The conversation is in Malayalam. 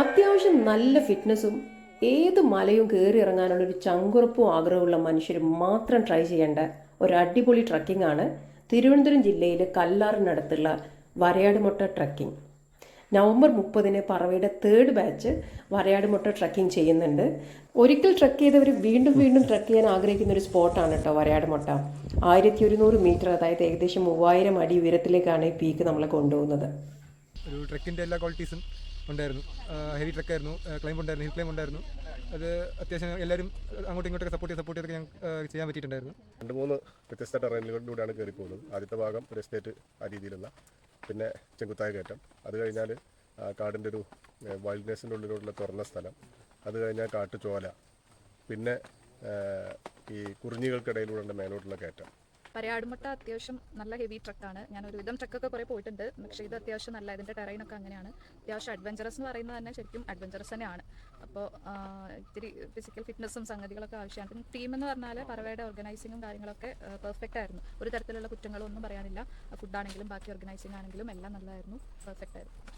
അത്യാവശ്യം നല്ല ഫിറ്റ്നസ്സും ഏത് മലയും കയറി ഇറങ്ങാനുള്ള ഒരു ചങ്കുറപ്പും ആഗ്രഹമുള്ള മനുഷ്യർ മാത്രം ട്രൈ ചെയ്യേണ്ട ഒരു അടിപൊളി ട്രക്കിംഗ് ആണ് തിരുവനന്തപുരം ജില്ലയിലെ കല്ലാറിനടുത്തുള്ള വരയാടുമുട്ട ട്രക്കിംഗ് നവംബർ മുപ്പതിന് പറവയുടെ തേർഡ് ബാച്ച് വരയാടുമുട്ട ട്രക്കിംഗ് ചെയ്യുന്നുണ്ട്. ഒരിക്കൽ ട്രക്ക് ചെയ്തവർ വീണ്ടും വീണ്ടും ട്രക്ക് ചെയ്യാൻ ആഗ്രഹിക്കുന്ന ഒരു സ്പോട്ടാണ് കേട്ടോ വരയാടുമുട്ട. ആയിരത്തി ഒരുന്നൂറ് മീറ്റർ അതായത് ഏകദേശം മൂവായിരം അടി ഉയരത്തിലേക്കാണ് ഈ പീക്ക് നമ്മളെ കൊണ്ടുപോകുന്നത്. ഒരു ട്രക്കിന്റെ എല്ലാ ക്വാളിറ്റീസും ഉണ്ടായിരുന്നു. ഹെവി ട്രക്കായിരുന്നു ക്ലൈം ഉണ്ടായിരുന്നു. ഹിൽ ക്ലൈം ഉണ്ടായിരുന്നു. അത് അത്യാവശ്യം എല്ലാവരും അങ്ങോട്ടും ഇങ്ങോട്ടൊക്കെ സപ്പോർട്ട് ചെയ്ത് സപ്പോർട്ട് ചെയ്തൊക്കെ ഞാൻ ചെയ്യാൻ പറ്റിയിട്ടുണ്ടായിരുന്നു. രണ്ട് മൂന്ന് വ്യത്യസ്ത ടെറൈനിലൂടെയാണ് കയറി പോകുന്നത് ആദ്യത്തെ ഭാഗം ഒരു എസ്റ്റേറ്റ് ആ രീതിയിലുള്ള പിന്നെ ചെങ്കുത്തായ കയറ്റം. അത് കഴിഞ്ഞാൽ കാടിന്റെ ഒരു വൈൽഡ്നെസ്സിന്റെ ഉള്ളിലുള്ള തുറന്ന സ്ഥലം. അത് കഴിഞ്ഞാൽ കാട്ടുചോല. പിന്നെ ഈ കുറിഞ്ഞികൾക്കിടയിലൂടെ മേലോട്ടുള്ള കയറ്റം. പരയാടുമുട്ട അത്യാവശ്യം നല്ല ഹെവി ട്രക്കാണ് ഞാൻ ഒരുവിധം ട്രക്കൊക്കെ കുറെ പോയിട്ടുണ്ട്. പക്ഷേ ഇത് അത്യാവശ്യം നല്ല ഇതിന്റെ ടെറൈനൊക്കെ അങ്ങനെയാണ്. അത്യാവശ്യം അഡ്വഞ്ചറസ് എന്ന് പറയുന്നത് തന്നെ ശരിക്കും അഡ്വഞ്ചറസ് തന്നെയാണ്. അപ്പോൾ ഇത്തിരി ഫിസിക്കൽ ഫിറ്റ്നസ്സും സംഗതികളൊക്കെ ആവശ്യമാണ്. പിന്നെ ടീം എന്ന് പറഞ്ഞാൽ പറവയുടെ ഓർഗനൈസിങ്ങും കാര്യങ്ങളൊക്കെ പെർഫെക്റ്റ് ആയിരുന്നു. ഒരു തരത്തിലുള്ള കുറ്റങ്ങളൊന്നും പറയാനില്ല. ഫുഡാണെങ്കിലും ബാക്കി ഓർഗനൈസിംഗ് ആണെങ്കിലും എല്ലാം നല്ലതായിരുന്നു. പെർഫെക്റ്റ് ആയിരുന്നു.